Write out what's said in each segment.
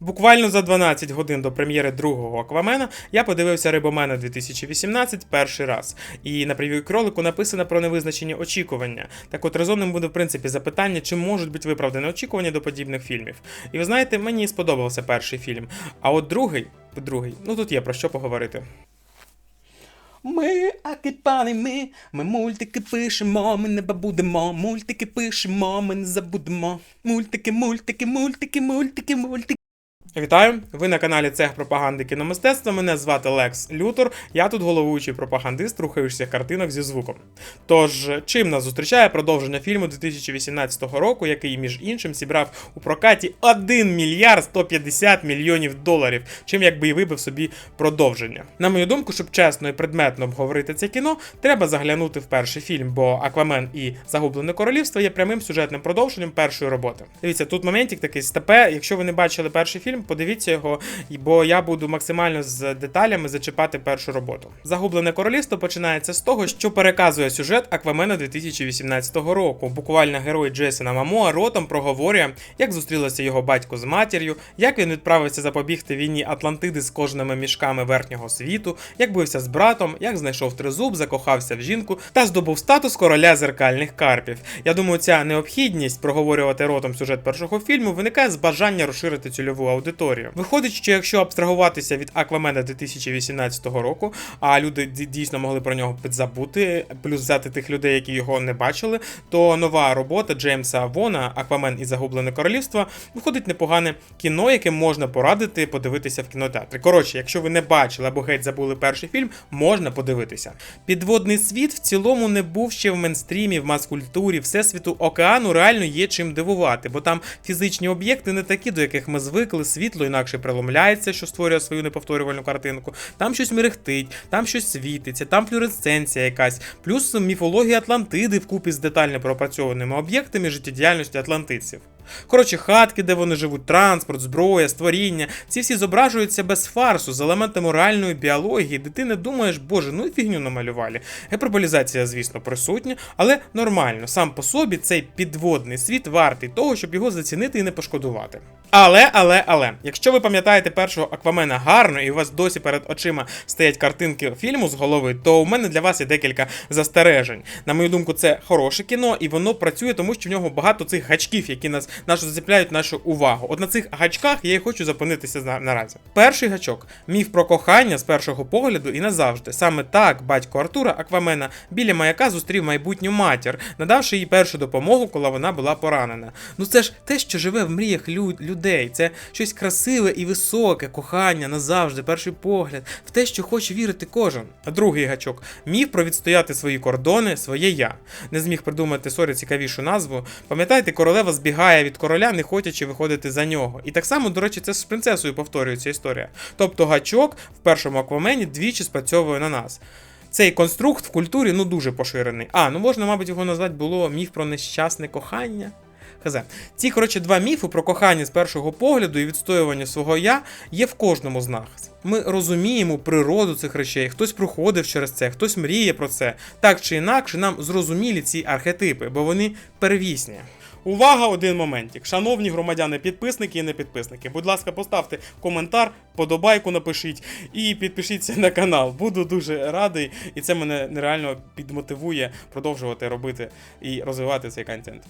Буквально за 12 годин до прем'єри другого Аквамена я подивився Рибомена 2018 перший раз. І на прев'ю кролику написано про невизначені очікування. Так от резонним буде в принципі запитання, чи можуть бути виправдані очікування до подібних фільмів. І ви знаєте, мені сподобався перший фільм. А от другий, другий, ну тут є про що поговорити. Ми акіпани, ми, ми мультики пишемо, ми не забудемо, мультики пишемо, ми не забудемо. Мультики, мультики, мультики, мультики, мультики. Вітаю! Ви на каналі Цех пропаганди кіномистецтва. Мене звати Лекс Лютор. Я тут головуючий пропагандист рухаючих картинок зі звуком. Тож, чим нас зустрічає продовження фільму 2018 року, який, між іншим, зібрав у прокаті 1 мільярд 150 мільйонів доларів, чим якби і вибив собі продовження. На мою думку, щоб чесно і предметно обговорити це кіно, треба заглянути в перший фільм, бо Аквамен і Загублене королівство є прямим сюжетним продовженням першої роботи. Дивіться, тут моментик такий степе. Якщо ви не бачили перший фільм, подивіться його, бо я буду максимально з деталями зачіпати першу роботу. Загублене королівство починається з того, що переказує сюжет Аквамена 2018 року. Буквально герой Джейсона Мамоа ротом проговорює, як зустрілося його батько з матір'ю, як він відправився запобігти війні Атлантиди з кожними мішками верхнього світу, як бився з братом, як знайшов тризуб, закохався в жінку та здобув статус короля зеркальних карпів. Я думаю, ця необхідність проговорювати ротом сюжет першого фільму виникає з бажання розширити цільову аудиторію. Виходить, що якщо абстрагуватися від Аквамена 2018 року, а люди дійсно могли про нього підзабути, плюс взяти тих людей, які його не бачили, то нова робота Джеймса Вона, Аквамен і Загублене королівство, виходить непогане кіно, яке можна порадити подивитися в кінотеатрі. Коротше, якщо ви не бачили або геть забули перший фільм, можна подивитися. Підводний світ в цілому не був ще в мейнстрімі, в мас-культурі, всесвіту океану реально є чим дивувати, бо там фізичні об'єкти не такі, до яких ми звикли, світло інакше преломляється, що створює свою неповторювальну картинку. Там щось мерехтить, там щось світиться, там флюоресценція якась, плюс міфологія Атлантиди вкупі з детально пропрацьованими об'єктами життєдіяльності атлантидців. Коротше, хатки, де вони живуть, транспорт, зброя, створіння, ці всі зображуються без фарсу, з елементами реальної біології, де ти не думаєш, боже, ну і фігню намалювали. Гіперболізація, звісно, присутня, але нормально. Сам по собі цей підводний світ вартий того, щоб його зацінити і не пошкодувати. Але, але, але, якщо ви пам'ятаєте першого Аквамена гарно, і у вас досі перед очима стоять картинки фільму з голови, то у мене для вас є декілька застережень. На мою думку, це хороше кіно, і воно працює, тому що в нього багато цих гачків, які нас нашу зацепляють нашу увагу. От на цих гачках я і хочу зупинитися на- наразі. Перший гачок міф про кохання з першого погляду і назавжди. Саме так батько Артура Аквамена біля маяка зустрів майбутню матір, надавши їй першу допомогу, коли вона була поранена. Ну це ж те, що живе в мріях лю- людей. Це щось красиве і високе, кохання назавжди, перший погляд, в те, що хоче вірити кожен. А другий гачок міф про відстояти свої кордони, своє я. Не зміг придумати сорі цікавішу назву. Пам'ятаєте, королева збігає від короля, не хочучи виходити за нього. І так само, до речі, це з принцесою повторюється історія. Тобто гачок в першому аквамені двічі спрацьовує на нас. Цей конструкт в культурі ну дуже поширений. А, ну можна, мабуть, його назвати було міф про нещасне кохання. Хз. Ці, коротше, два міфи про кохання з першого погляду і відстоювання свого я є в кожному з нас. Ми розуміємо природу цих речей, хтось проходив через це, хтось мріє про це. Так чи інакше, нам зрозумілі ці архетипи, бо вони первісні. Увага, один моментик. Шановні громадяни, підписники і не підписники. Будь ласка, поставте коментар, подобайку напишіть і підпишіться на канал. Буду дуже радий, і це мене нереально підмотивує продовжувати робити і розвивати цей контент.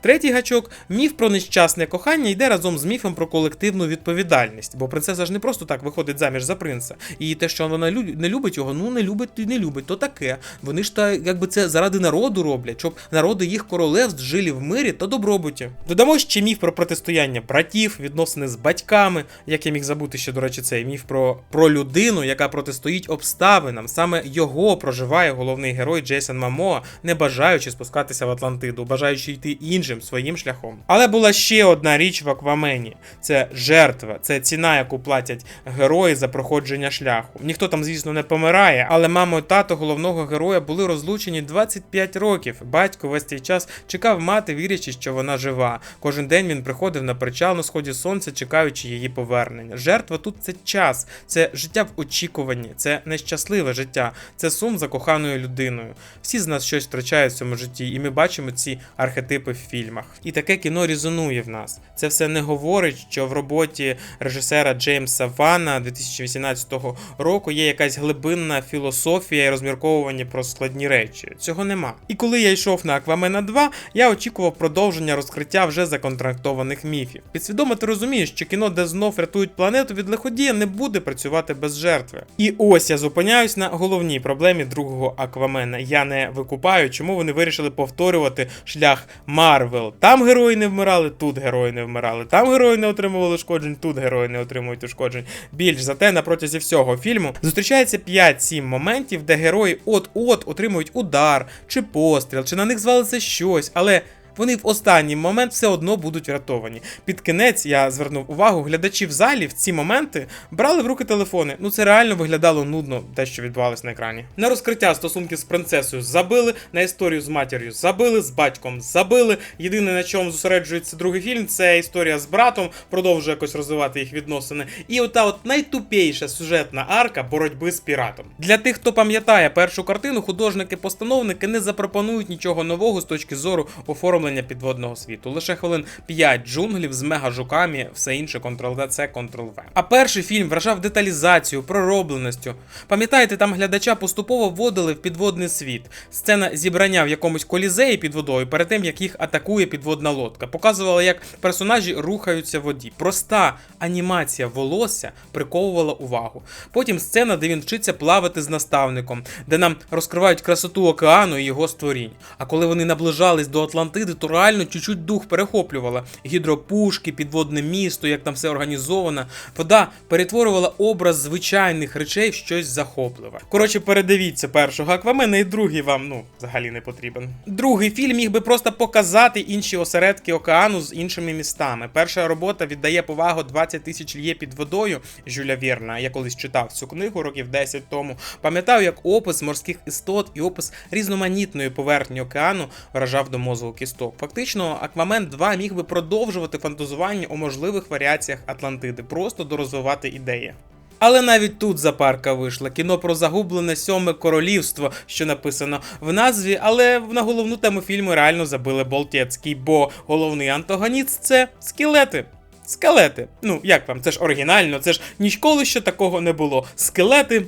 Третій гачок міф про нещасне кохання йде разом з міфом про колективну відповідальність, бо принцеса ж не просто так виходить заміж за принца. І те, що вона не любить його, ну не любить і не любить, то таке. Вони ж та якби це заради народу роблять, щоб народи їх королевств жили в мирі та добробуті. Додамо ще міф про протистояння братів, відносини з батьками, як я міг забути ще, до речі, цей міф про, про людину, яка протистоїть обставинам. Саме його проживає головний герой Джейсон Мамоа, не бажаючи спускатися в Атлантиду, бажаючи йти іншим своїм шляхом. Але була ще одна річ в Аквамені: це жертва, це ціна, яку платять герої за проходження шляху. Ніхто там, звісно, не помирає, але мамо і тато головного героя були розлучені 25 років. Батько весь цей час чекав мати, вірячи, що вона жива. Кожен день він приходив на причал на сході сонця, чекаючи її повернення. Жертва тут це час, це життя в очікуванні, це нещасливе життя, це сум за коханою людиною. Всі з нас щось втрачають в цьому житті, і ми бачимо ці архетипи в фільмі. Фільмах. І таке кіно резонує в нас. Це все не говорить, що в роботі режисера Джеймса Вана 2018 року є якась глибинна філософія і розмірковування про складні речі. Цього нема. І коли я йшов на Аквамена 2, я очікував продовження розкриття вже законтрактованих міфів. Підсвідомо ти розумієш, що кіно, де знов рятують планету від лиходія, не буде працювати без жертви. І ось я зупиняюсь на головній проблемі другого Аквамена. Я не викупаю, чому вони вирішили повторювати шлях Марвел. Там герої не вмирали, тут герої не вмирали. Там герої не отримували ушкоджень, тут герої не отримують ушкоджень. Більш за те, на протязі всього фільму зустрічається 5-7 моментів, де герої от-от отримують удар, чи постріл, чи на них звалиться щось, але. Вони в останній момент все одно будуть врятовані. Під кінець я звернув увагу, глядачі в залі в ці моменти брали в руки телефони. Ну це реально виглядало нудно, те, що відбувалось на екрані. На розкриття стосунків з принцесою забили, на історію з матір'ю забили, з батьком забили. Єдине на чому зосереджується другий фільм, це історія з братом, продовжує якось розвивати їх відносини. І ота от найтупіша сюжетна арка боротьби з піратом. Для тих, хто пам'ятає першу картину, художники-постановники не запропонують нічого нового з точки зору оформлення підводного світу. Лише хвилин 5 джунглів з мега-жуками, все інше Ctrl-V, Ctrl-V. А перший фільм вражав деталізацію, проробленістю. Пам'ятаєте, там глядача поступово вводили в підводний світ. Сцена зібрання в якомусь колізеї під водою перед тим, як їх атакує підводна лодка. Показувала, як персонажі рухаються в воді. Проста анімація волосся приковувала увагу. Потім сцена, де він вчиться плавати з наставником, де нам розкривають красоту океану і його створінь. А коли вони наближались до Атлантиди, то реально чуть-чуть дух перехоплювала. Гідропушки, підводне місто, як там все організовано. Вода перетворювала образ звичайних речей в щось захопливе. Коротше, передивіться першого Аквамена, і другий вам ну взагалі не потрібен. Другий фільм міг би просто показати інші осередки океану з іншими містами. Перша робота віддає повагу 20 тисяч лє під водою Жюля Вірна. Я колись читав цю книгу років 10 тому. Пам'ятаю, як опис морських істот і опис різноманітної поверхні океану вражав до мозку кісток. Фактично, Аквамен 2 міг би продовжувати фантазування у можливих варіаціях Атлантиди, просто дорозвивати ідеї. Але навіть тут запарка вийшла. Кіно про загублене сьоме королівство, що написано в назві, але на головну тему фільму реально забили Болтєцький, бо головний антагоніст це скелети. Скелети. Ну, як вам? Це ж оригінально, це ж ніколи ще такого не було. Скелети.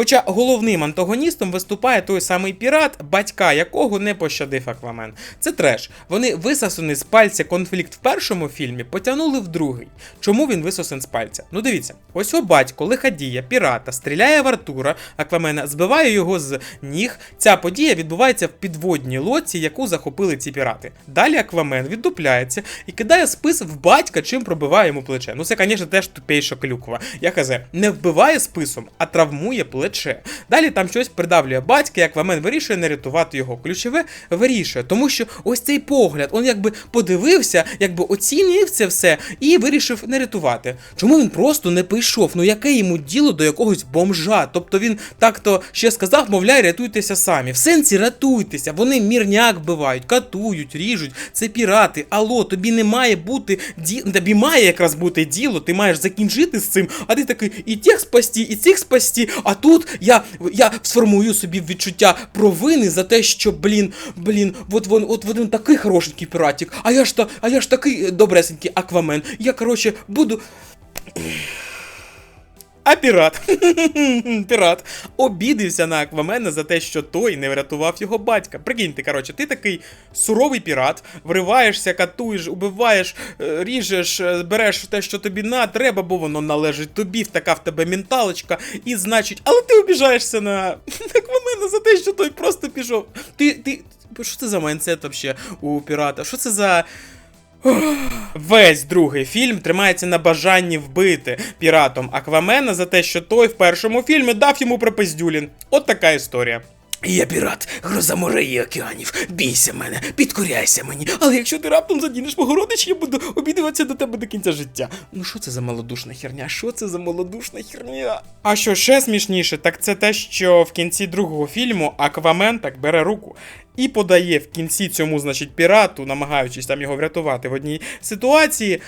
Хоча головним антагоністом виступає той самий пірат, батька якого не пощадив Аквамен. Це треш. Вони висосаний з пальця конфлікт в першому фільмі потягнули в другий. Чому він висосен з пальця? Ну дивіться, ось о батько лиходія, пірата, стріляє в Артура, Аквамена, збиває його з ніг. Ця подія відбувається в підводній лодці, яку захопили ці пірати. Далі Аквамен віддупляється і кидає спис в батька, чим пробиває йому плече. Ну це, звісно, теж тупейша клюква. Я казе, не вбиває списом, а травмує плече. Далі там щось придавлює батька, як Аквамен вирішує не рятувати його. Ключове вирішує, тому що ось цей погляд, він якби подивився, якби оцінив це все і вирішив не рятувати. Чому він просто не пішов? Ну яке йому діло до якогось бомжа? Тобто він так-то ще сказав, мовляй, рятуйтеся самі. В сенсі рятуйтеся, вони мірняк бивають, катують, ріжуть. Це пірати. Алло, тобі не має бути ді... Тобі має якраз бути діло, ти маєш закінчити з цим, а ти такий і тих спасти, і цих спасти. А тут я, я сформую собі відчуття провини за те, що, блін, блін, от він, от він такий хорошенький піратик, а я ж та, а я ж такий е, добресенький аквамен. Я, коротше, буду. А пірат, пірат, обідився на Аквамена за те, що той не врятував його батька. Прикиньте, коротше, ти такий суровий пірат, вриваєшся, катуєш, убиваєш, е, ріжеш, е, береш те, що тобі на треба, бо воно належить тобі, така в тебе менталочка, і значить, але ти обіжаєшся на Аквамена за те, що той просто пішов. Ти, ти, що це за майндсет вообще у пірата? Що це за. Весь другий фільм тримається на бажанні вбити піратом Аквамена за те, що той в першому фільмі дав йому припиздюлін. От така історія. Я пірат, гроза морей і океанів. Бійся мене, підкоряйся мені. Але якщо ти раптом задінеш мого родича, я буду обідуватися до тебе до кінця життя. Ну що це за малодушна херня? Що це за малодушна херня? А що ще смішніше, так це те, що в кінці другого фільму Аквамен так бере руку і подає в кінці цьому, значить, пірату, намагаючись там його врятувати в одній ситуації.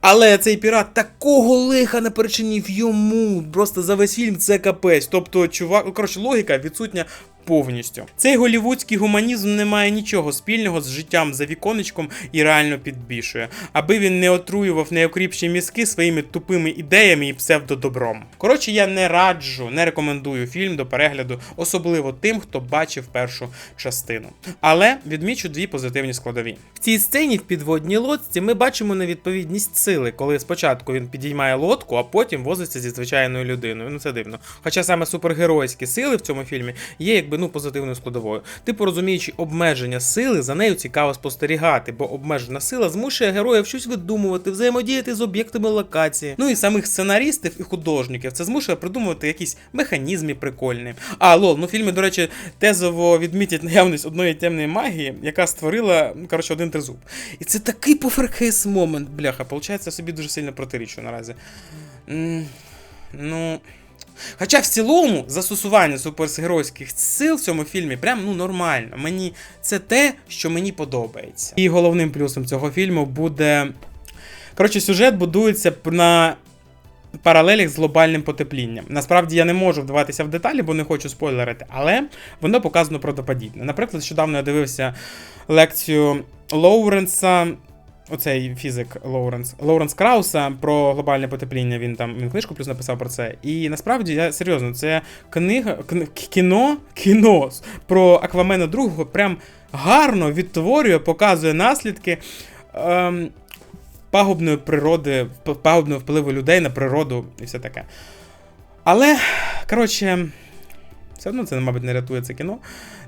Але цей пірат такого лиха наперечинів йому. Просто за весь фільм це капець. Тобто, чувак, коротше, логіка відсутня повністю. Цей голівудський гуманізм не має нічого спільного з життям за віконечком і реально підбішує, аби він не отруював неокріпші мізки своїми тупими ідеями і псевдодобром. Коротше, я не раджу, не рекомендую фільм до перегляду, особливо тим, хто бачив першу частину. Але відмічу дві позитивні складові. В цій сцені в підводній лодці ми бачимо невідповідність сили, коли спочатку він підіймає лодку, а потім возиться зі звичайною людиною. Ну це дивно. Хоча саме супергеройські сили в цьому фільмі є якби ну позитивною складовою. Типу розуміючи обмеження сили, за нею цікаво спостерігати, бо обмежена сила змушує героїв щось видумувати, взаємодіяти з об'єктами локації. Ну і самих сценаристів і художників це змушує придумувати якісь механізми прикольні. А лол, ну в фільмі, до речі, тезово відмітять наявність одної темної магії, яка створила, ну коротше, один тризуб. І це такий поферхейс момент, бляха, получається, собі дуже сильно протирічу наразі. Ну. Хоча в цілому застосування супергеройських сил в цьому фільмі прям ну нормально. Мені це те, що мені подобається. І головним плюсом цього фільму буде. Коротше, сюжет будується на паралелях з глобальним потеплінням. Насправді я не можу вдаватися в деталі, бо не хочу спойлерити, але воно показано правдоподібне. Наприклад, щодавно я дивився лекцію Лоуренса. Оцей фізик Лоуренс Лоуренс Крауса про глобальне потепління. Він там він книжку плюс написав про це. І насправді я серйозно, це книга, кни- кіно, кіно про Аквамена другого прям гарно відтворює, показує наслідки ем, пагубної природи, пагубного впливу людей на природу і все таке. Але, коротше, все одно це, мабуть, не рятує це кіно.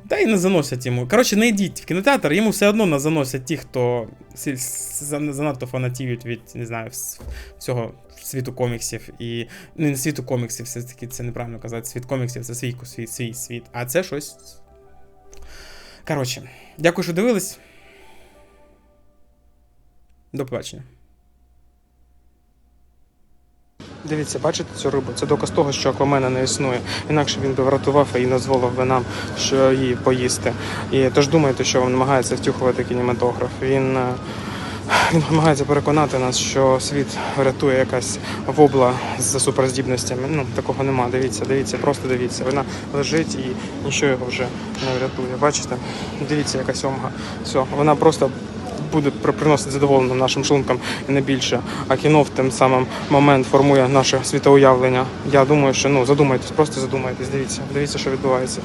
Та й не заносять йому. Коротше, не йдіть в кінотеатр, йому все одно не заносять ті, хто занадто фанатіють від, не знаю, всього світу коміксів. І ну, не світу коміксів, все таки це неправильно казати. Світ коміксів це свій, свій, свій світ. А це щось. Коротше, дякую, що дивились. До побачення. Дивіться, бачите цю рибу? Це доказ того, що Аквамена не існує. Інакше він би врятував і дозволив би нам що її поїсти. І тож думайте, що він намагається втюхувати кінематограф. Він, е, він намагається переконати нас, що світ врятує якась вобла з суперздібностями. Ну, такого нема. Дивіться, дивіться, просто дивіться. Вона лежить і нічого його вже не врятує. Бачите? Дивіться, яка сьомга. Все, вона просто буде приносити задоволення нашим шлункам і не більше. А кіно в тим самим момент формує наше світоуявлення. Я думаю, що ну задумайтесь, просто задумайтесь. Дивіться, дивіться, що відбувається.